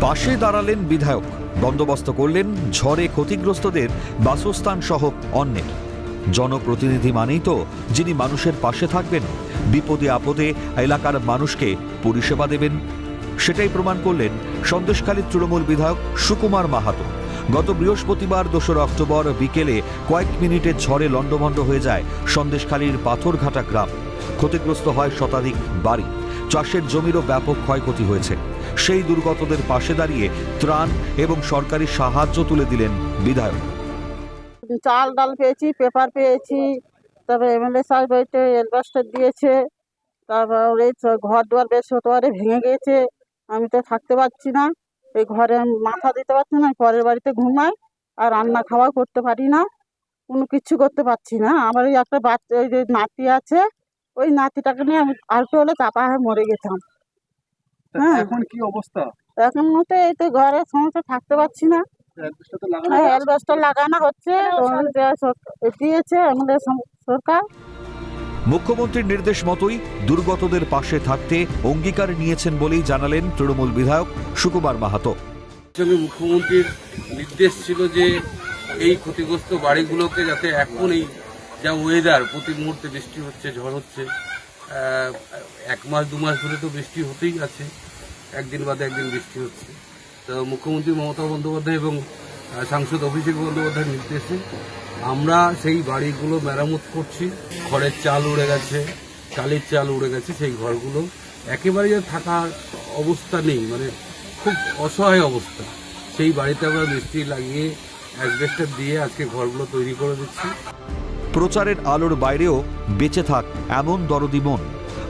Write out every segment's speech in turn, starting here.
পাশে দাঁড়ালেন বিধায়ক। বন্দোবস্ত করলেন ঝড়ে ক্ষতিগ্রস্তদের বাসস্থান সহ অন্যের। জনপ্রতিনিধি মানেই তো যিনি মানুষের পাশে থাকবেন, বিপদে আপদে এলাকার মানুষকে পরিষেবা দেবেন। সেটাই প্রমাণ করলেন সন্দেশখালীর তৃণমূল বিধায়ক সুকুমার মাহাতো। গত বৃহস্পতিবার দোসরা অক্টোবর বিকেলে কয়েক মিনিটে ঝড়ে লণ্ডভণ্ড হয়ে যায় সন্দেশখালীর পাথরঘাটা গ্রাম। ক্ষতিগ্রস্ত হয় শতাধিক বাড়ি। চাষের জমিরও ব্যাপক ক্ষয়ক্ষতি হয়েছে। সেই দুর্গতদের পাশে দাঁড়িয়ে ত্রাণ এবং সরকারি সাহায্য তুলে দিলেন বিধায়ক চাল ডাল পেয়েছি, পেপার পেয়েছি, তারপরে এমএলএ সাহেব এলবাস্টার দিয়েছে, তারপর এই ঘর দুয়ার বেশ হতে ভেঙে গেছে, আমি তো থাকতে পারছি না, এই ঘরে মাথা দিতে পারছি না পরের বাড়িতে ঘুমাই আর রান্না খাওয়া করতে পারি না, কোনো কিছু করতে পারছি না, আমার ওই একটা বাচ্চা, ওই যে নাতি আছে, ওই নাতিটাকে নিয়ে আমি আর হলে চাপা হয়ে মরে গেতাম। এখন কি অবস্থা? এখন মতো এই তো ঘরে সমস্ত থাকতে পারছি না। হ্যাঁ। অ্যালবাস্টার লাগানো হচ্ছে। দিয়েছে আমাদের সরকার। মুখ্যমন্ত্রীর নির্দেশ মতোই দুর্গতদের পাশে থাকতে অঙ্গীকার নিয়েছেন বলেই জানালেন তৃণমূল বিধায়ক সুকুমার মাহাতো। মুখ্যমন্ত্রীর নির্দেশ ছিল যে এই ক্ষতিগ্রস্ত বাড়িগুলোকে যাতে এখন এই যা ওয়েদার প্রতি মুহূর্তে বৃষ্টি হচ্ছে ঝড় হচ্ছে এক মাস, দু মাস ধরে তো বৃষ্টি হতেই আছে একদিন বাদে একদিন বৃষ্টি হচ্ছে। তো মুখ্যমন্ত্রী মমতা বন্দ্যোপাধ্যায় এবং সাংসদ অভিষেক বন্দ্যোপাধ্যায়ের নির্দেশে আমরা সেই বাড়িগুলো মেরামত করছি। খড়ের চাল উড়ে গেছে, চালের চাল উড়ে গেছে, সেই ঘরগুলো। একেবারে যে থাকার অবস্থা নেই মানে খুব অসহায় অবস্থা। সেই বাড়িতে আমরা মিস্ত্রি লাগিয়ে অ্যাসবেস্টার দিয়ে আজকে ঘরগুলো তৈরি করে দিচ্ছি। প্রচারের আলোর বাইরেও বেঁচে থাক এমন দরদি মন।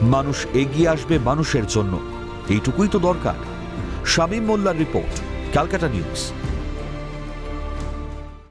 মানুষ এগিয়ে আসবে মানুষের জন্য। এইটুকুই তো দরকার। শামীম মোল্লার রিপোর্ট, ক্যালকাটা নিউজ।